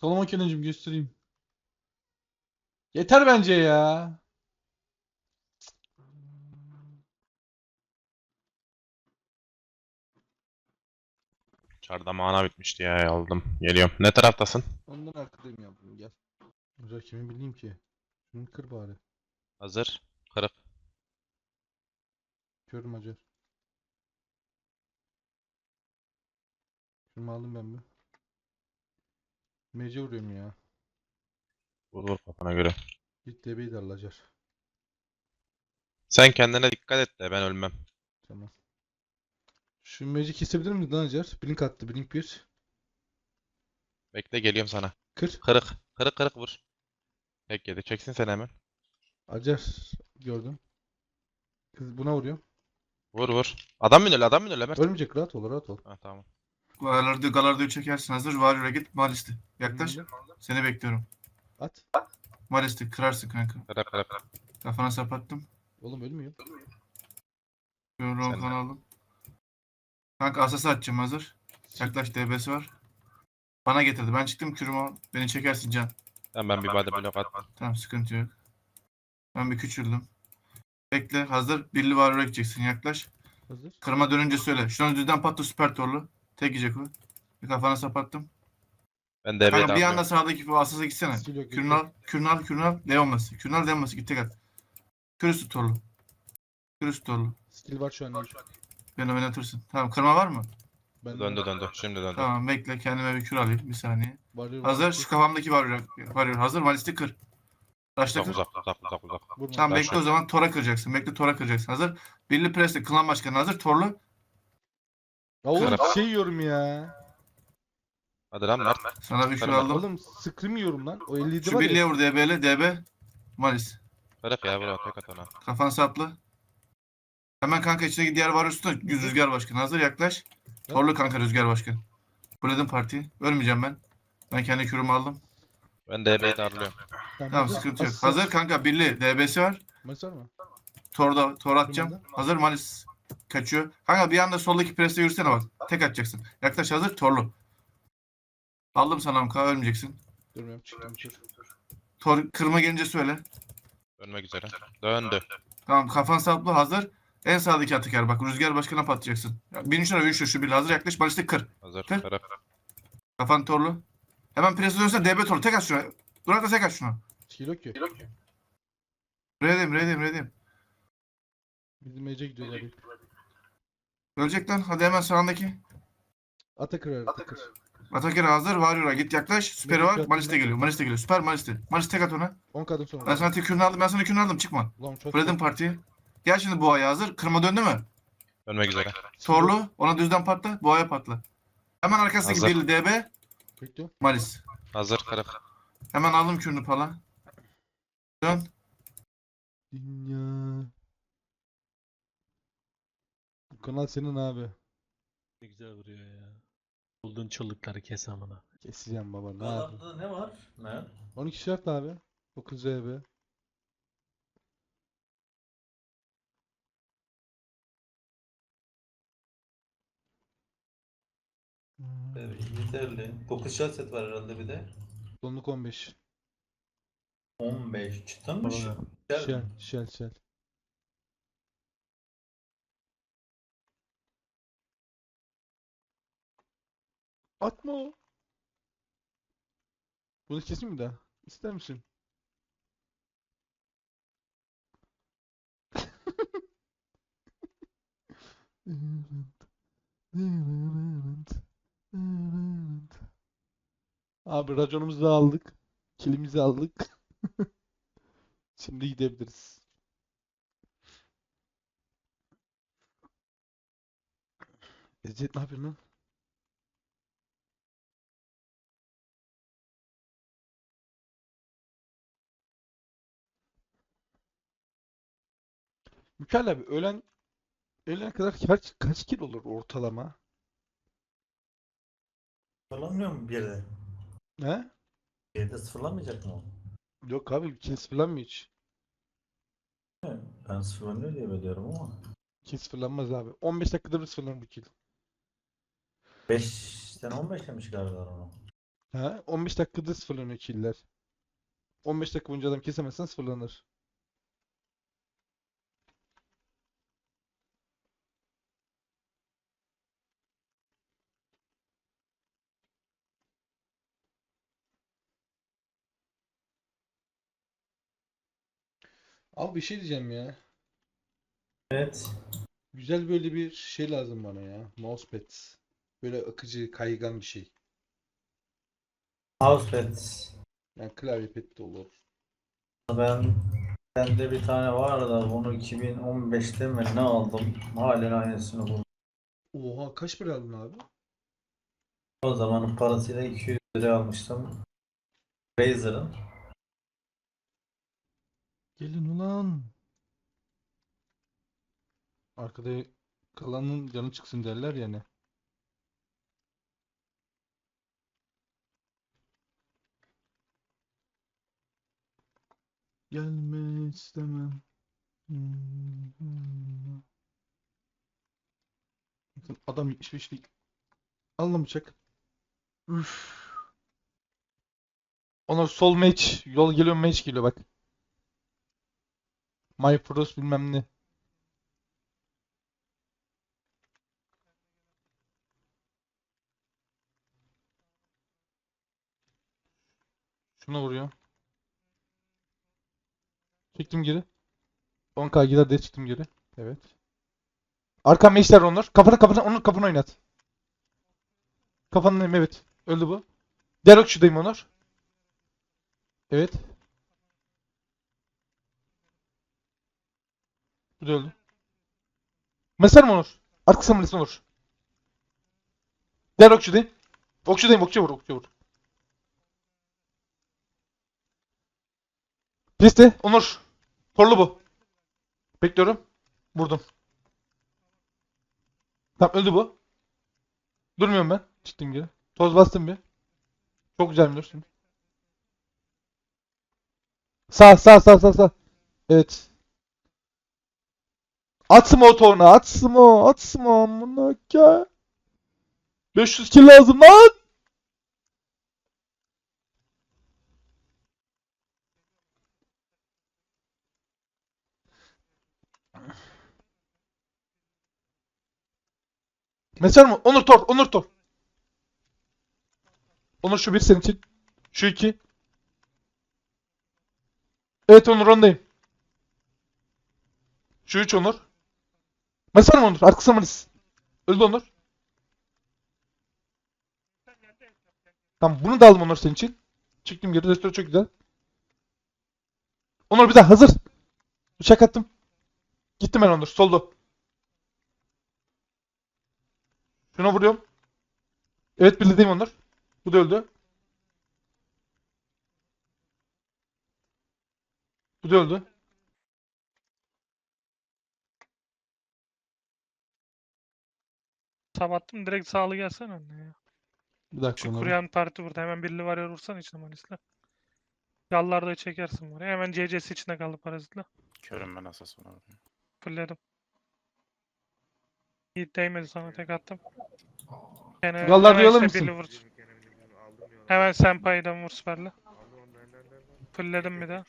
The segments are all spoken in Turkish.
Solomon Kenan'cım göstereyim. Yeter bence ya. Çarda mana bitmişti ya aldım. Geliyorum. Ne taraftasın? Ondan arkadayım yavrum gel. Hocam kimin bileyim ki? Şunu kır bari. Hazır. Kırık. Körüm Hacer. Şunu aldım ben bir. Mece vuruyorum ya. Vur vur kafana göre. Git de al Hacer. Sen kendine dikkat et de ben ölmem. Tamam. Şu meci kesebilir miyiz lan Hacer? Blink attı. Blink 1. Bekle geliyorum sana. Kır. Kırık. Kırık kırık vur. Tek yedi. Çeksin sen hemen. Hacer. Gördüm. Kız buna vuruyor. Vur vur. Adam mı öyle? Adam mı öyle? Mert? Ölmeyecek rahat ol rahat ol. Ha tamam. Galardı, galardı çekersin hazır. Warrior'a git. Malisti. Yaklaş. Seni bekliyorum. At. Malisti kırarsın kanka. Kırık kırık. Kafana sapattım. Oğlum ölmüyor.Yorum Sen de. aldım. Kanka asası atacağım hazır. Yaklaş DB'si var. Bana getirdi. Ben çıktım kürümü al. Beni çekersin can. Tamam ben bir body block attım. Tamam sıkıntı yok. Ben bir küçüldüm. Bekle hazır. Birli Warrior'a gideceksin. Yaklaş. Hazır. Kırma dönünce söyle. Şunu düzden patla süper torlu. Tek yiyecek o. Bir kafana sapattım. Ben de Kanka bir anda sağdaki bu asasa gitsene. Skill yok, Kürünü yok. al, kürünü al, kürünü al. Leonması. Kürünü al, Leonması. Git tek at. Kürüstü torlu. Kürüstü torlu. Skill var şu an. Beni oynatırsın. Tamam kırma var mı? Ben Döndü döndü. Şimdi döndü. Tamam bekle kendime bir kür alayım. Bir saniye. Varıyor, Hazır. Şu kafamdaki varıyor. Varıyor. Hazır. Malisti kır. Taşla Uzak kır. uzak uzak uzak uzak. Vurma. Tamam bekle o zaman tora kıracaksın. Bekle tora kıracaksın. Hazır. Birli presle klan başkanı hazır. Torlu. Ya oğlum Kırık. şey yiyorum ya. Hadi lan Mert. Sana bir kür Kırma. aldım. Oğlum scream yiyorum lan. O 57 Şu var birliğe ya. vur DB'le. DB. Malis. Kırık ya bro tek at ona. Kafan saplı. Hemen kanka içindeki diğer var üstüne. Yüz rüzgar başkanı. Hazır yaklaş. Torlu kanka rüzgar başkanı. Buledim partiyi. Ölmeyeceğim ben. Ben kendi kürümü aldım. Ben DB'yi de arlıyorum. Tamam sıkıntı yok. Hazır kanka birli DB'si var. Maç var mı? Torda tor atacağım. Hazır Malis kaçıyor. Kanka bir anda soldaki preste yürüsene bak. Tek atacaksın. Yaklaş hazır torlu. Aldım sana amka ölmeyeceksin. Durmuyorum çıktım. Tor kırma gelince söyle. Dönmek üzere. Döndü. Tamam kafan saplı hazır. En sağdaki atıker bak rüzgar başkanına patlayacaksın. Bin şuna bin şu şu bir hazır yaklaş Malis'te kır. Hazır. Kır. Kırık. Kafan torlu. Hemen preste dönse DB torlu. Tek at şuna. Durak da tek at şuna. Skill yok ki. Redeyim redeyim redeyim. Bizim Mage'e gidiyorlar. Lan. Hadi hemen sağındaki. Atakır Atakır. Atakere hazır. Varyor'a git yaklaş. Süperi var. yaptım Malis de ben. geliyor. Malis de geliyor. Süper Malis de. Malis tek at ona. 10 kadın sonra. Ben sana tekürünü aldım. Ben sana tekürünü aldım. Çıkma. Ulan çok Fredim partiyi. Gel şimdi Boğa'ya hazır. Kırma döndü mü? Dönmek üzere. Torlu. Ona düzden patla. Boğa'ya patla. Hemen arkasındaki Hazır. DB. Bekliyorum. Malis. Hazır kırık. Hemen aldım kürünü pala. Dön. Dünya. Kanal senin abi. Ne güzel vuruyor ya. Bulduğun çığlıkları kes amına. Keseceğim baba ne yapayım. Ne var? Ne? 12 şart abi. 9 ZB. Evet, yeterli. 9 shot set var herhalde bir de. Donluk 15. 15 çıtın mı? Tamam. Gel. Atma o. Bunu keseyim mi daha? İster misin? Abi raconumuzu da aldık. Kilimizi aldık. Şimdi gidebiliriz. Eziyet ne yapıyorsun lan? Mükemmel abi öğlen öğlene kadar kaç kaç kilo olur ortalama? Sıfırlanmıyor mu bir yerde? He? Bir yerde sıfırlanmayacak mı? o? Yok abi kill sıfırlanmıyor hiç. Ben sıfırlanıyor diye biliyorum ama. Kill sıfırlanmaz abi. 15 dakikada bir sıfırlanır bu kill. 5'ten 15 demiş galiba onu. Ha? 15 dakikada sıfırlanıyor killer. 15 dakika boyunca adam kesemezsen sıfırlanır. Abi bir şey diyeceğim ya. Evet. Güzel böyle bir şey lazım bana ya. Mousepad. Böyle akıcı, kaygan bir şey. Mousepad. Yani klavye pad de olur. Ben bende bir tane var da bunu 2015'te mi ne aldım? Halen aynısını buldum. Oha kaç para aldın abi? O zamanın parasıyla 200 lira almıştım. Razer'ın. Gelin ulan. Arkada kalanın canı çıksın derler yani. Gelme istemem. Bakın Adam 75'lik. Al lan bıçak. Üf. Ona sol match. Yol geliyor match geliyor bak. My Pros bilmem ne. Şuna vuruyor. Çektim geri. 10k gider diye çıktım geri. Evet. Arkam meşler onlar. Kafana kafana onu kafana oynat. Kafanın evet. Öldü bu. Diğer okçudayım Onur. Evet. Bu da öldü. Mesar mı Onur? Arkası mı Onur? Diğer okçudayım. Okçudayım okçu vur okçu vur. Piste Onur. Torlu bu. Bekliyorum. Vurdum. Tamam öldü bu. Durmuyorum ben. Çıktım geri. Toz bastım bir. Çok güzel bir şimdi. Sağ sağ sağ sağ sağ. Evet. Atma o torna. Atma. Atma. Amına ke. 500 kill lazım lan. Mesaj mı? Onur Tor. Onur Tor. Onur şu bir senin için. Şu iki. Evet Onur ondayım. Şu üç Onur. Mesaj mı Onur? Arkası mıyız? Öldü Onur. Tamam bunu da aldım Onur senin için. Çıktım geri. Restore çok güzel. Onur bir daha hazır. Bıçak attım. Gittim ben Onur. Solda. Şuna vuruyorum. Evet bildiğim Onur. Bu da öldü. Bu da öldü. Sabattım direkt sağlı gelsene önüne ya. Bir dakika Şu Onur. kuruyan parti burada. Hemen birli var ya vursan içine Manis'le. Yallarda çekersin buraya. Hemen CC'si içinde kaldı parazitle. Körüm ben asas ona. Fulledim. Yiğit değmedi sana tek attım. Yani Yallarda hemen yalar işte mısın? vur. Hemen Senpai'den vur süperle. Fulledim bir daha.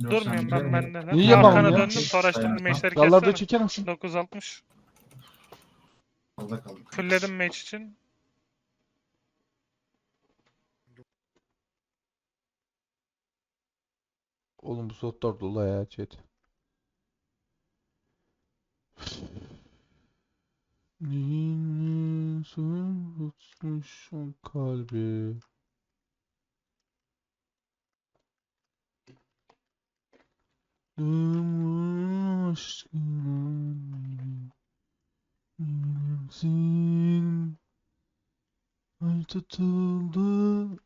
Durmuyorum ben bende de. İyi yapalım Arkana ya. döndüm. Toraştım meşleri Yallarda kessene. çeker misin? 960. Kaldım. Fulledim meç için. Oğlum bu slotlar dolu ya chat. Tutmuş o kalbi. Dağımın aşkına Benimsin Ay tutuldu.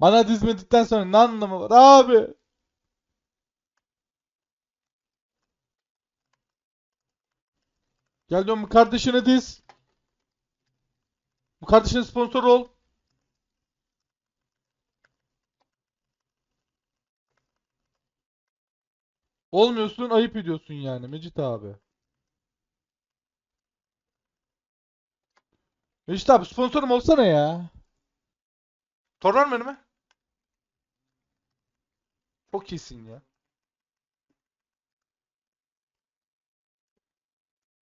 Bana dizmedikten sonra ne anlamı var abi? Gel diyorum bu kardeşine diz. Bu kardeşine sponsor ol. Olmuyorsun ayıp ediyorsun yani Mecit abi. Mecit abi sponsorum olsana ya. Tor var mı önüme? Çok iyisin ya.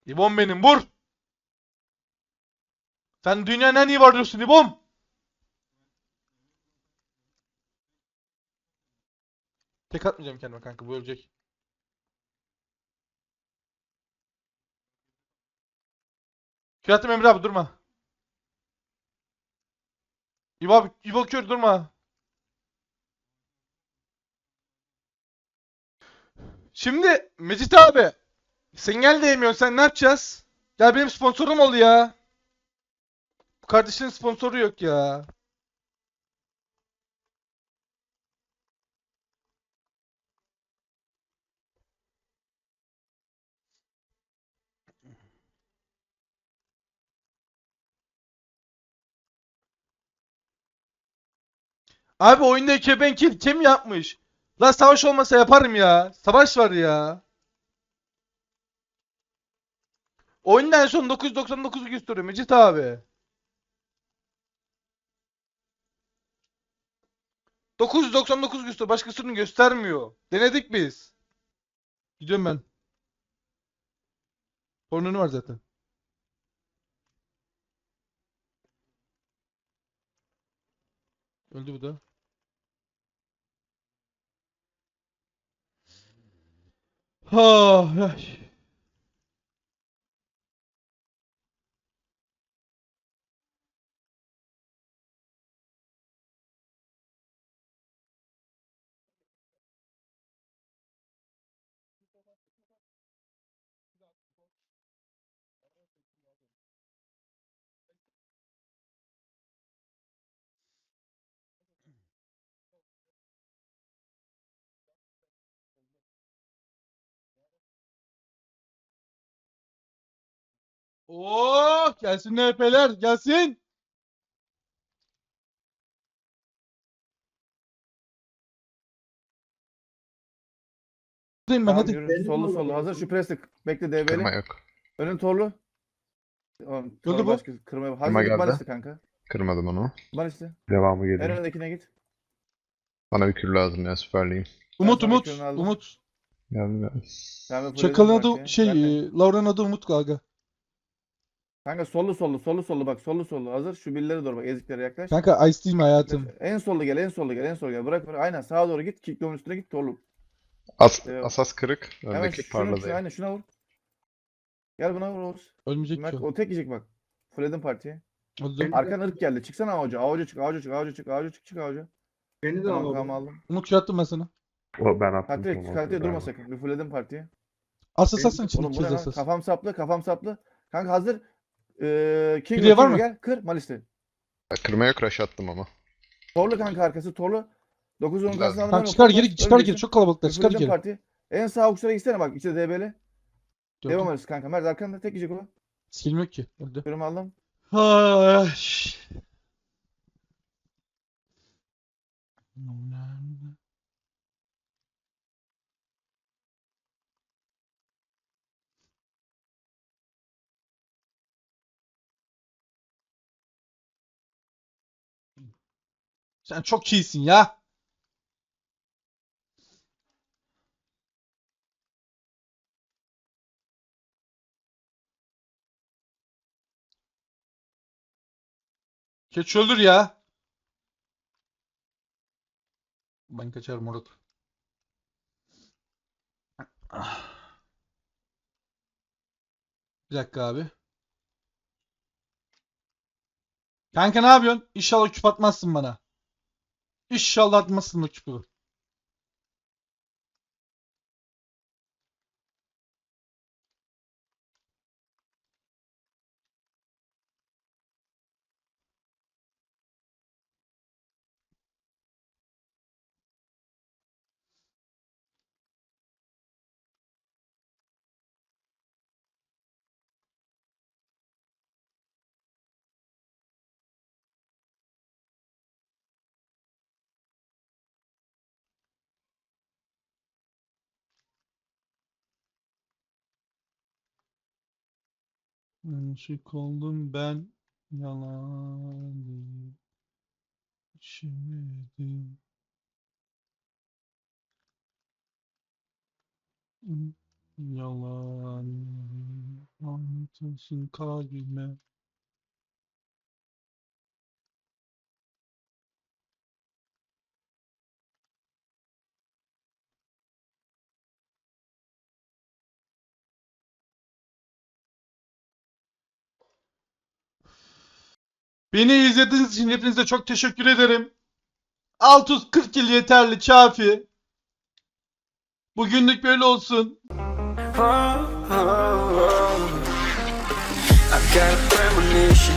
İbom benim vur. Sen dünyanın en iyi varıyorsun İbom. Tek atmayacağım kendime kanka bu ölecek. Kıyatım Emre abi durma. İbo abi, İbo kör durma. Şimdi Mecit abi sen gel diyemiyorsun sen ne yapacağız? Gel benim sponsorum ol ya. Bu kardeşinin sponsoru yok ya. Abi oyunda ben kill kim yapmış? La savaş olmasa yaparım ya. Savaş var ya. Oyunda en son 999 gösteriyor Mecit abi. 999 gösteriyor. Başkasının göstermiyor. Denedik biz. Gidiyorum ben. Sorunun var zaten. Öldü bu da. Ha, ay. Oo, gelsin NP'ler, gelsin. Buradayım ben Tamam, hadi. yürü. Sollu sollu. Hazır şu preslik. Bekle Kırma DB'li. yok. Önün torlu. Tamam. Öldü Torlu bu. başka. Kırmaya Hazır Kırma git geldi. Malis'te kanka. Kırmadım onu. Malis'te. Devamı En geliyor. önündekine git. Bana bir kür lazım ya süperliyim. Umut, sana Umut, ekranı aldım. Umut. Geldim geldim. Sen bir Çakalın adı şey, e, Laura'nın adı Umut Gaga. Kanka sollu sollu sollu sollu bak sollu sollu. Hazır şu billere doğru bak eziklere yaklaş. Kanka Ice değil mi hayatım? En sollu gel en sollu gel en sollu gel. Bırak bırak. Aynen sağa doğru git. Kickloğun üstüne git torlu. As Ee, asas kırık. Hemen Öndeki şunu, parladı. şunu, aynen şuna vur. Gel buna vur Oğuz. Ölmeyecek Mert, ki o. o tek yiyecek bak. Fulledin partiye. Arkan ırk geldi. Çıksana avcı. Avcı çık. Avcı çık. Avcı çık. Avcı çık. Çık avcı. Beni de Tamam al. tamam aldım. Umut kür attım ben sana. O ben attım. Kalite, tamam, ben durma sakın. Bir fulledin partiye. Asas asın için Oğlum bu ne içeceğiz lan? asas. Kafam saplı, kafam saplı. Kanka hazır. Ee, King Biriye var mı? Gel, kır Malis'te. Kırma yok rush attım ama. Torlu kanka arkası, torlu. 9 10 Lazım. kasını aldım. Tamam çıkar geri, çıkar geri. Çok kalabalıklar. Çıkar geri. parti. En sağ uçlara gitsene bak. içinde DB'li. Devam arası kanka. Mert arkanda tek yiyecek o. Skillim yok ki. Öldü. Kırımı aldım. Ay. Sen çok iyisin ya. Geç öldür ya. Ben kaçarım moruk. Bir dakika abi. Kanka ne yapıyorsun? İnşallah küp atmazsın bana. İnşallah atmazsın o küpü. Yanlışlık oldum ben. Yalan Şimdi Yalan Anlatırsın kalbime Beni izlediğiniz için hepinize çok teşekkür ederim. 640 yıl yeterli kafi. Bugünlük böyle olsun. Got a premonition,